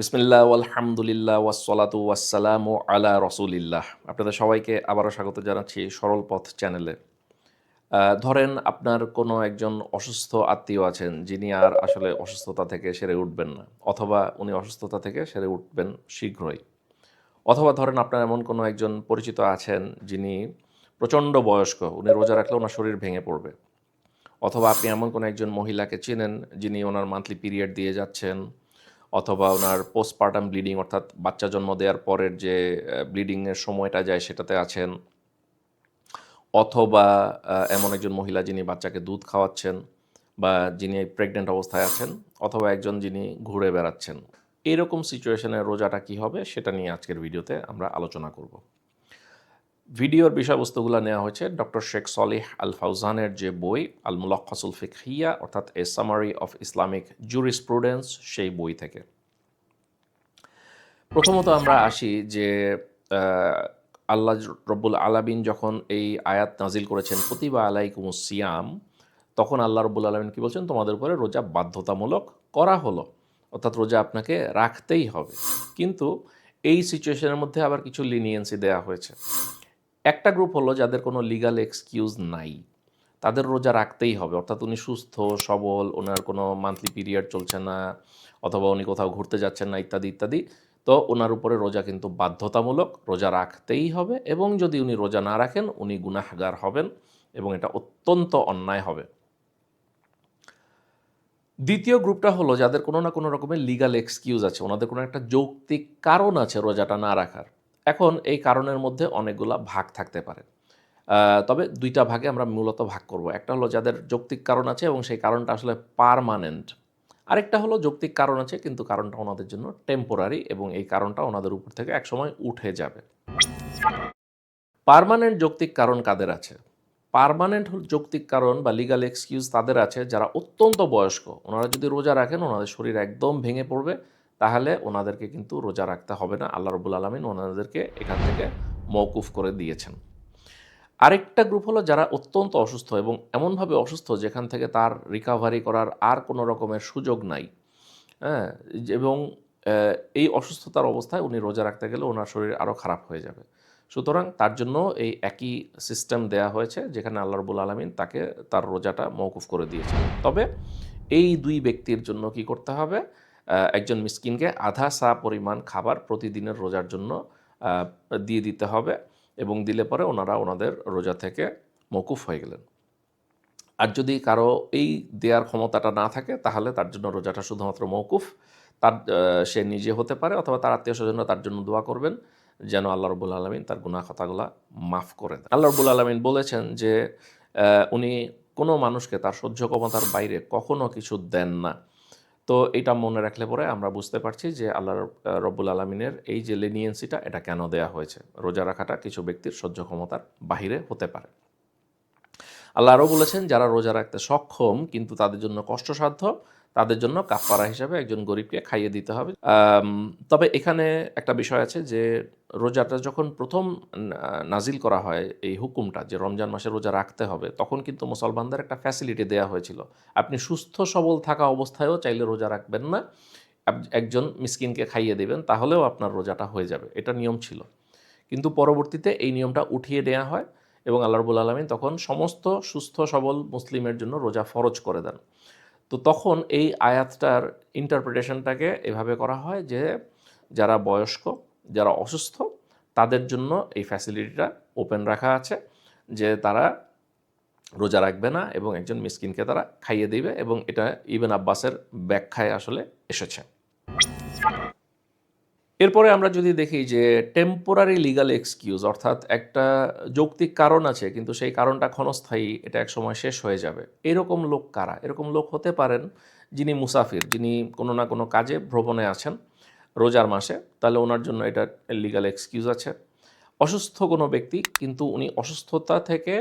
বিসমিল্লাহ আলহামদুলিল্লাহ ওয়াসসালাতু ওয়াসসালামু আলা রসুলিল্লাহ। আপনাদের সবাইকে আবারও স্বাগত জানাচ্ছি সরল পথ চ্যানেলে। ধরেন আপনার কোনো একজন অসুস্থ আত্মীয় আছেন, যিনি আর আসলে অসুস্থতা থেকে সেরে উঠবেন না, অথবা উনি অসুস্থতা থেকে সেরে উঠবেন শীঘ্রই। অথবা ধরেন আপনার এমন কোনো একজন পরিচিত আছেন, যিনি প্রচণ্ড বয়স্ক, উনি রোজা রাখলে ওনার শরীর ভেঙে পড়বে। অথবা আপনি এমন কোনো একজন মহিলাকে চেনেন, যিনি ওনার মান্থলি পিরিয়ড দিয়ে যাচ্ছেন অথবা ওনার পোস্টপার্টাম ব্লিডিং অর্থাৎ বাচ্চা জন্ম দেওয়ার পরের যে ব্লিডিংয়ের সময়টা যায়, সেটাতে আছেন। অথবা এমন একজন মহিলা যিনি বাচ্চাকে দুধ খাওয়াচ্ছেন বা যিনি প্রেগনেন্ট অবস্থায় আছেন, অথবা একজন যিনি ঘুরে বেড়াচ্ছেন। এরকম সিচুয়েশনে রোজাটা কি হবে, সেটা নিয়ে আজকের ভিডিওতে আমরা আলোচনা করব। ভিডিওর বিষয়বস্তুগুলো নেওয়া হয়েছে ডক্টর শেখ সলিহ আল ফাউজানের যে বই আল মুলক্ষাসুল ফিকহিয়া, অর্থাৎ a summary of Islamic jurisprudence সেই বই থেকে। প্রথমত আমরা আসি যে আল্লাহ রব্বুল আলামিন যখন এই আয়াত নাজিল করেছেন প্রতিবা আলাইকুম সিয়াম, তখন আল্লাহ রব্বুল আলমিন কি বলছেন? তোমাদের উপরে রোজা বাধ্যতামূলক করা হলো, অর্থাৎ রোজা আপনাকে রাখতেই হবে। কিন্তু এই সিচুয়েশনের মধ্যে আবার কিছু লিনিয়েন্সি দেওয়া হয়েছে। একটা গ্রুপ হলো যাদের কোনো লিগাল এক্সকিউজ নাই। তাদের রোজা রাখতেই হবে। অর্থাৎ উনি সুস্থ, সবল, ওনার কোনো মান্থলি পিরিয়ড চলছে না, অথবা উনি কোথাও ঘুরতে যাচ্ছেন না, ইত্যাদি ইত্যাদি। তো ওনার উপরে রোজা কিন্তু বাধ্যতামূলক, রোজা রাখতেই হবে এবং যদি উনি রোজা না রাখেন, উনি গুনাহগার হবেন এবং এটা অত্যন্ত অন্যায় হবে। দ্বিতীয় গ্রুপটা হলো যাদের কোনো না কোনো রকমের লিগাল এক্সকিউজ আছে। ওনাদের কোনো একটা যৌক্তিক কারণ আছে রোজাটা না রাখার। এখন এই কারণের মধ্যে অনেকগুলা ভাগ থাকতে পারে। তবে দুইটা ভাগে আমরা মূলত ভাগ করব। একটা হলো যাদের যৌক্তিক কারণ আছে এবং সেই কারণটা আসলে পারমানেন্ট আরেকটা হলো যৌক্তিক কারণ আছে কিন্তু কারণটা ওনাদের জন্য টেম্পোরারি এবং এই কারণটা ওনাদের উপর থেকে একসময় উঠে যাবে। পারমানেন্ট যৌক্তিক কারণ কাদের আছে? পার্মানেন্ট যৌক্তিক কারণ বা লিগাল এক্সকিউজ তাদের আছে যারা অত্যন্ত বয়স্ক। ওনারা যদি রোজা রাখেন, ওনাদের শরীর একদম ভেঙে পড়বে। তাহলে ওনাদেরকে কিন্তু রোজা রাখতে হবে না। আল্লাহ রবুল আলমিন ওনাদেরকে এখান থেকে মৌকুফ করে দিয়েছেন। আরেকটা গ্রুপ হলো যারা অত্যন্ত অসুস্থ এবং এমনভাবে অসুস্থ যেখান থেকে তার রিকাভারি করার আর কোনো রকমের সুযোগ নাই। হ্যাঁ এবং এই অসুস্থতার অবস্থায় উনি রোজা রাখতে গেলে ওনার শরীর আরও খারাপ হয়ে যাবে। সুতরাং তার জন্য এই একই সিস্টেম দেয়া হয়েছে যেখানে আল্লাহ রবুল আলমিন তাকে, তার রোজাটা মৌকুফ করে দিয়েছেন। তবে এই দুই ব্যক্তির জন্য কি করতে হবে? একজন মিসকিনকে আধা সা পরিমাণ খাবার প্রতিদিনের রোজার জন্য দিয়ে দিতে হবে এবং দিলে পরে ওনারা ওনাদের রোজা থেকে মকুফ হয়ে গেলেন। আর যদি কারও এই দেওয়ার ক্ষমতাটা না থাকে, তাহলে তার জন্য রোজাটা শুধুমাত্র মৌকুফ তার সে নিজে হতে পারে অথবা তার আত্মীয় স্বজনরা তার জন্য দোয়া করবেন যেন আল্লাহ রবুল আলমিন তার গুনাহ খাতাগুলা মাফ করে দেন। আল্লাহ রবুল আলমিন বলেছেন যে উনি কোনো মানুষকে তার সহ্য ক্ষমতার বাইরে কখনো কিছু দেন না। তো এটা মনে রাখলে পরে আমরা বুঝতে পারছি যে আল্লাহ রব্বুল আলমিনের এই যে লেনিয়েন্সিটা এটা কেন দেয়া হয়েছে? রোজা রাখাটা কিছু ব্যক্তির সহ্য ক্ষমতার বাহিরে হতে পারে। আল্লাহ আরও বলেছেন, যারা রোজা রাখতে সক্ষম কিন্তু তাদের জন্য কষ্টসাধ্য তাদের জন্য কাফারা হিসাবে একজন গরিবকে খাইয়ে দিতে হবে। তবে এখানে একটা বিষয় আছে যে রোজাটা যখন প্রথম নাজিল করা হয় এই হুকুমটা যে রমজান মাসে রোজা রাখতে হবে, তখন কিন্তু মুসলমানদের একটা ফ্যাসিলিটি দেওয়া হয়েছিল। আপনি সুস্থ সবল থাকা অবস্থায়ও চাইলে রোজা রাখবেন না। একজন মিসকিনকে খাইয়ে দেবেন, তাহলেও আপনার রোজাটা হয়ে যাবে। এটা নিয়ম ছিল। কিন্তু পরবর্তীতে এই নিয়মটা উঠিয়ে নেওয়া হয় এবং আল্লাহ রবুল আলমিন তখন সমস্ত সুস্থ সবল মুসলিমের জন্য রোজা ফরজ করে দেন। তো তখন এই আয়াতটার ইন্টারপ্রিটেশনটাকে এভাবে করা হয় যে যারা বয়স্ক, যারা অসুস্থ, তাদের জন্য এই ফ্যাসিলিটিটা ওপেন রাখা আছে যে তারা রোজা রাখবে না এবং একজন মিসকিনকে তারা খাইয়ে দিবে এবং এটা ইবেন আব্বাসের ব্যাখ্যায় আসলে এসেছে। এরপরে আমরা যদি দেখি যে টেম্পোরারি লিগাল এক্সকিউজ অর্থাৎ একটা যৌক্তিক কারণ আছে, কিন্তু সেই কারণটা ক্ষণস্থায়ী, এটা এক সময় শেষ হয়ে যাবে। এরকম লোক কারা? এরকম লোক হতে পারেন যিনি মুসাফির, যিনি কোনো না কোনো কাজে, ভ্রমণে আছেন রোজার মাসে, তাহলে ওনার জন্য এটা লিগাল এক্সকিউজ আছে। অসুস্থ কোনো ব্যক্তি, কিন্তু উনি অসুস্থতা থেকে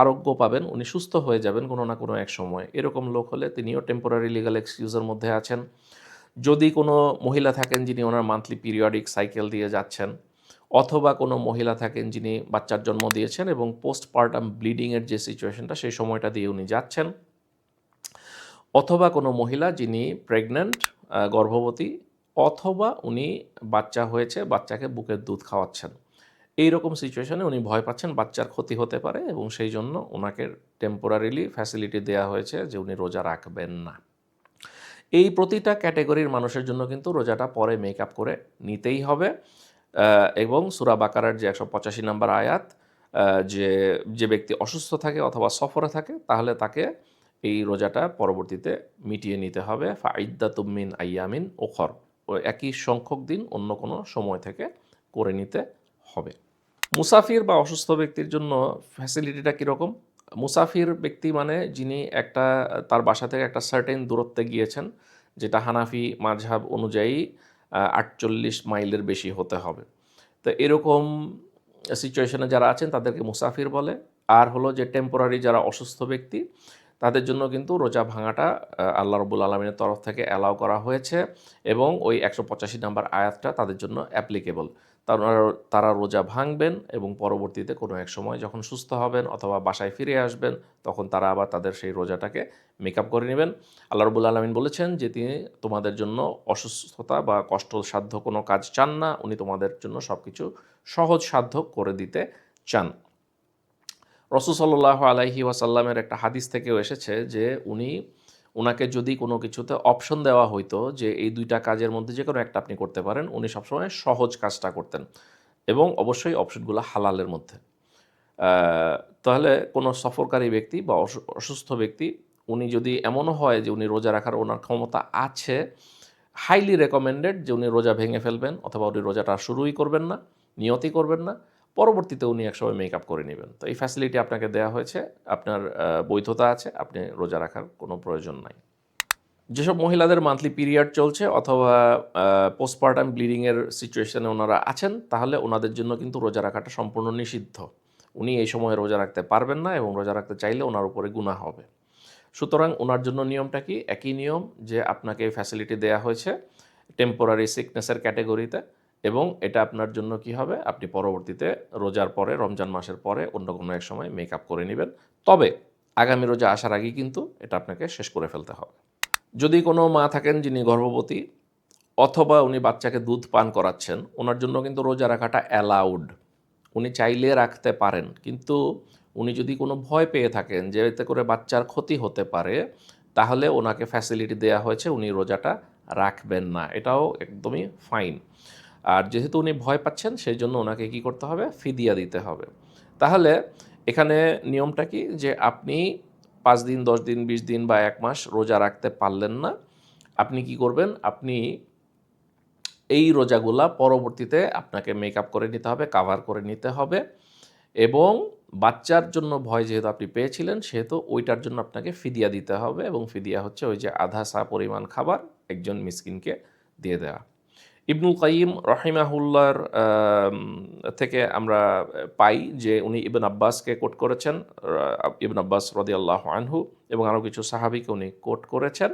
আরোগ্য পাবেন, উনি সুস্থ হয়ে যাবেন কোনো না কোনো এক সময়। এরকম লোক হলে তিনিও টেম্পোরারি লিগাল এক্সকিউজের মধ্যে আছেন। যদি কোনো মহিলা থাকেন যিনি ওনার মান্থলি পিরিয়ডিক সাইকেল দিয়ে যাচ্ছেন, অথবা কোনো মহিলা থাকেন যিনি বাচ্চার জন্ম দিয়েছেন এবং পোস্টপার্টাম ব্লিডিংয়ের যে সিচুয়েশনটা সেই সময়টা দিয়ে উনি যাচ্ছেন, অথবা কোনো মহিলা যিনি প্রেগন্যান্ট গর্ভবতী, অথবা উনি বাচ্চা হয়েছে, বাচ্চাকে বুকের দুধ খাওয়াচ্ছেন এই রকম সিচুয়েশনে উনি ভয় পাচ্ছেন বাচ্চার ক্ষতি হতে পারে এবং সেই জন্য ওনাকে টেম্পোরারিলি ফ্যাসিলিটি দেওয়া হয়েছে যে উনি রোজা রাখবেন না। এই প্রতিটা ক্যাটেগরির মানুষের জন্য কিন্তু রোজাটা পরে মেকআপ করে নিতেই হবে। এবং সুরা বাকারার যে একশো পঁচাশি নম্বর আয়াত যে যে ব্যক্তি অসুস্থ থাকে অথবা সফরে থাকে, তাহলে তাকে এই রোজাটা পরবর্তীতে মিটিয়ে নিতে হবে। ফাইদ্দা তুমিন আইয়ামিন ওখর একই সংখ্যক দিন অন্য কোনো সময় থেকে করে নিতে হবে। মুসাফির বা অসুস্থ ব্যক্তির জন্য ফ্যাসিলিটিটা কীরকম? মুসাফির ব্যক্তি মানে যিনি একটা, তার বাসা থেকে একটা সার্টেন দূরত্বে গিয়েছেন, যেটা হানাফি মাঝহাব অনুযায়ী আটচল্লিশ মাইলের বেশি হতে হবে। তো এরকম সিচুয়েশনে যারা আছেন, তাদেরকে মুসাফির বলে। আর হলো যে টেম্পোরারি যারা অসুস্থ ব্যক্তি, তাদের জন্য কিন্তু রোজা ভাঙাটা আল্লাহ রবুল আলমিনের তরফ থেকে অ্যালাউ করা হয়েছে এবং ওই একশো পঁচাশি নাম্বার আয়াতটা তাদের জন্য অ্যাপ্লিকেবল তারা তারা রোজা ভাঙবেন এবং পরবর্তীতে কোনো এক সময় যখন সুস্থ হবেন অথবা বাসায় ফিরে আসবেন, তখন তারা আবার তাদের সেই রোজাটাকে মেকআপ করে নেবেন। আল্লাহ রবুল আলমিন বলেছেন যে, তিনি তোমাদের জন্য অসুস্থতা বা কষ্টসাধ্য কোনো কাজ চান না। উনি তোমাদের জন্য সব কিছু সহজ সাধ্য করে দিতে চান। রসুল সাল্লাহ আলাইহি ওয়াসাল্লামের একটা হাদিস থেকেও এসেছে যে, উনি ওনাকে যদি কোনো কিছুতে অপশন দেওয়া হইতো যে এই দুইটা কাজের মধ্যে যে কোনো একটা আপনি করতে পারেন, উনি সবসময় সহজ কাজটা করতেন এবং অবশ্যই অপশনগুলো হালালের মধ্যে। তাহলে কোনো সফরকারী ব্যক্তি বা অসু- অসুস্থ ব্যক্তি, উনি যদি এমনও হয় যে উনি রোজা রাখার ওনার ক্ষমতা আছে হাইলি রেকমেন্ডেড যে উনি রোজা ভেঙে ফেলবেন অথবা উনি রোজাটা শুরুই করবেন না, নিয়তি করবেন না পরবর্তীতে উনি একসময় মেকআপ করে নেবেন। তো এই ফ্যাসিলিটি আপনাকে দেওয়া হয়েছে, আপনার বৈধতা আছে, আপনি রোজা রাখার কোনো প্রয়োজন নাই। যেসব মহিলাদের মান্থলি পিরিয়ড চলছে অথবা পোস্টপার্টাম ব্লিডিংয়ের সিচুয়েশনে ওনারা আছেন, তাহলে ওনাদের জন্য কিন্তু রোজা রাখাটা সম্পূর্ণ নিষিদ্ধ। উনি এই সময় রোজা রাখতে পারবেন না এবং রোজা রাখতে চাইলে ওনার উপরে গুণা হবে। সুতরাং ওনার জন্য নিয়মটা কি? একই নিয়ম যে আপনাকে ফ্যাসিলিটি দেওয়া হয়েছে টেম্পোরারি সিকনেসের ক্যাটেগরিতে এবং এটা আপনার জন্য কি হবে? আপনি পরবর্তীতে রোজার পরে, রমজান মাসের পরে অন্য কোনো এক সময় মেকআপ করে নেবেন। তবে আগামী রোজা আসার আগেই কিন্তু এটা আপনাকে শেষ করে ফেলতে হবে। যদি কোনো মা থাকেন যিনি গর্ভবতী অথবা উনি বাচ্চাকে দুধ পান করাচ্ছেন, ওনার জন্য কিন্তু রোজা রাখাটা অ্যালাউড উনি চাইলে রাখতে পারেন, কিন্তু উনি যদি কোনো ভয় পেয়ে থাকেন যে এতে করে বাচ্চার ক্ষতি হতে পারে, তাহলে ওনাকে ফ্যাসিলিটি দেওয়া হয়েছে, উনি রোজাটা রাখবেন না। এটাও একদমই ফাইন আর যেহেতু উনি ভয় পাচ্ছেন সেই জন্য ওনাকে কি করতে হবে? ফিদিয়া দিতে হবে। তাহলে এখানে নিয়মটা কি? যে আপনি পাঁচ দিন, দশ দিন, বিশ দিন বা এক মাস রোজা রাখতে পারলেন না, আপনি কি করবেন? আপনি এই রোজাগুলা পরবর্তীতে আপনাকে মেকআপ করে নিতে হবে কাভার করে নিতে হবে এবং বাচ্চার জন্য ভয় যেহেতু আপনি পেয়েছিলেন, সেহেতু ওইটার জন্য আপনাকে ফিদিয়া দিতে হবে এবং ফিদিয়া হচ্ছে ওই যে আধা সা পরিমাণ খাবার একজন মিসকিনকে দিয়ে দেওয়া ইবনুল কাইম রহিমাহুল্লার থেকে আমরা পাই যে উনি ইবন আব্বাসকে কোট করেছেন ইবন আব্বাস রদি আল্লাহ আনহু এবং আরও কিছু সাহাবিকে উনি কোট করেছেন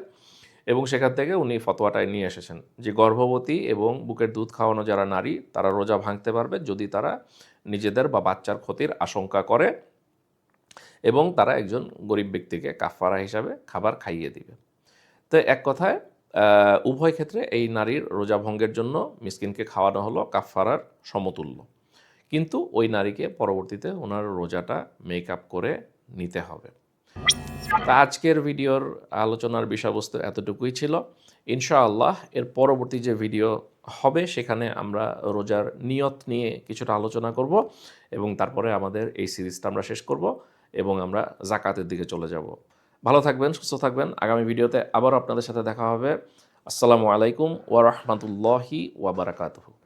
এবং সেখান থেকে উনি ফতোয়াটায় নিয়ে এসেছেন যে গর্ভবতী এবং বুকের দুধ খাওয়ানো যারা নারী, তারা রোজা ভাঙতে পারবে যদি তারা নিজেদের বা বাচ্চার ক্ষতির আশঙ্কা করে এবং তারা একজন গরিব ব্যক্তিকে কাফারা হিসাবে খাবার খাইয়ে দিবে। তো এক কথায় উভয় ক্ষেত্রে এই নারীর রোজা ভঙ্গের জন্য মিসকিনকে খাওয়ানো হলো কাফারার সমতুল্য। কিন্তু ওই নারীকে পরবর্তীতে ওনার রোজাটা মেকআপ করে নিতে হবে। তা আজকের ভিডিওর আলোচনার বিষয়বস্তু এতটুকুই ছিল। ইনশাআল্লাহ এর পরবর্তী যে ভিডিও হবে, সেখানে আমরা রোজার নিয়ত নিয়ে কিছুটা আলোচনা করব এবং তারপরে আমাদের এই সিরিজটা আমরা শেষ করব এবং আমরা জাকাতের দিকে চলে যাব। ভালো থাকবেন, সুস্থ থাকবেন। আগামী ভিডিওতে আবারও আপনাদের সাথে দেখা হবে। আসসালামু আলাইকুম ওয়া রাহমাতুল্লাহি ওয়া বারাকাতুহু।